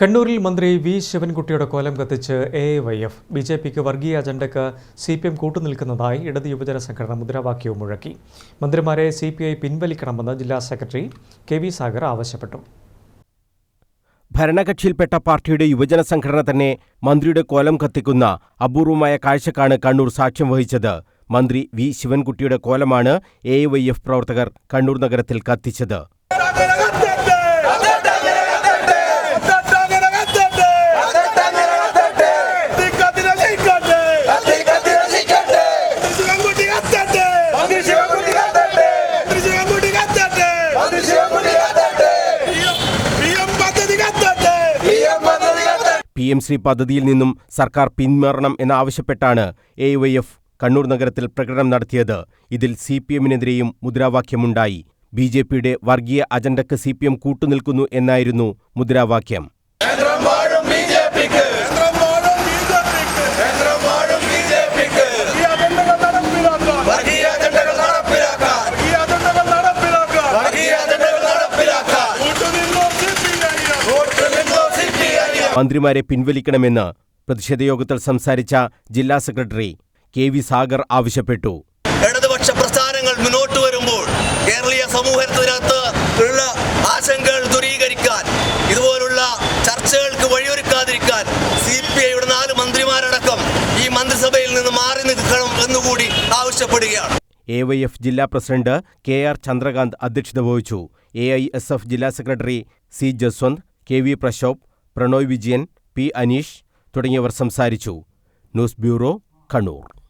കണ്ണൂരിൽ മന്ത്രി വി ശിവൻകുട്ടിയുടെ കോലം കത്തിച്ച് A Y F B J പിക്ക് വർഗീയ അജണ്ടയ്ക്ക് സി പി എം കൂട്ടുനിൽക്കുന്നതായി ഇടത് യുവജന സംഘടന മുദ്രാവാക്യവും മുഴക്കി. മന്ത്രിമാരെ സി പി ഐ പിൻവലിക്കണമെന്ന് ജില്ലാ സെക്രട്ടറി കെ വി സാഗർ ആവശ്യപ്പെട്ടു. ഭരണകക്ഷിയിൽപ്പെട്ട പാർട്ടിയുടെ യുവജന സംഘടന തന്നെ മന്ത്രിയുടെ കോലം കത്തിക്കുന്ന അപൂർവമായ കാഴ്ചക്കാണ് കണ്ണൂർ സാക്ഷ്യം വഹിച്ചത്. മന്ത്രി വി ശിവൻകുട്ടിയുടെ കോലമാണ് എ വൈ എഫ് പ്രവർത്തകർ കണ്ണൂർ നഗരത്തിൽ കത്തിച്ചത്. പി എം ശ്രീ പദ്ധതിയിൽ നിന്നും സർക്കാർ പിന്മാറണം എന്നാവശ്യപ്പെട്ടാണ് എ വൈ എഫ് കണ്ണൂർ നഗരത്തിൽ പ്രകടനം നടത്തിയത്. ഇതിൽ സി പി എമ്മിനെതിരെയും മുദ്രാവാക്യമുണ്ടായി. ബി ജെ പിയുടെ വർഗീയ അജണ്ടയ്ക്ക് സി പി എം കൂട്ടുനിൽക്കുന്നു എന്നായിരുന്നു മുദ്രാവാക്യം. മന്ത്രിമാരെ പിൻവലിക്കണമെന്ന് പ്രതിഷേധയോഗത്തിൽ സംസാരിച്ച ജില്ലാ സെക്രട്ടറി കെ വി സാഗർ ആവശ്യപ്പെട്ടു. ഇടതുപക്ഷ പ്രസ്ഥാനങ്ങൾ മുന്നോട്ട് വരുമ്പോൾ കേരളീയ സമൂഹത്തിനകത്ത് ഉള്ള ആശങ്കകൾ ദൂരീകരിക്കാൻ ഇതുപോലുള്ള ചർച്ചകൾക്ക് വഴിയൊരുക്കാതിരിക്കാൻ സി പി ഐയുടെ നാല് മന്ത്രിമാരടക്കം ഈ മന്ത്രിസഭയിൽ നിന്ന് മാറി നിൽക്കണം എന്നുകൂടി ആവശ്യപ്പെടുകയാണ്. എ വൈ എഫ് ജില്ലാ പ്രസിഡന്റ് കെ ആർ ചന്ദ്രകാന്ത് അധ്യക്ഷത വഹിച്ചു. എ ഐ എസ് എഫ് ജില്ലാ secretary C Jaswanth K V Prashobh Pranoy Vijayan P Aneesh തുടങ്ങിയവർ സംസാരിച്ചു. News bureau Kannur.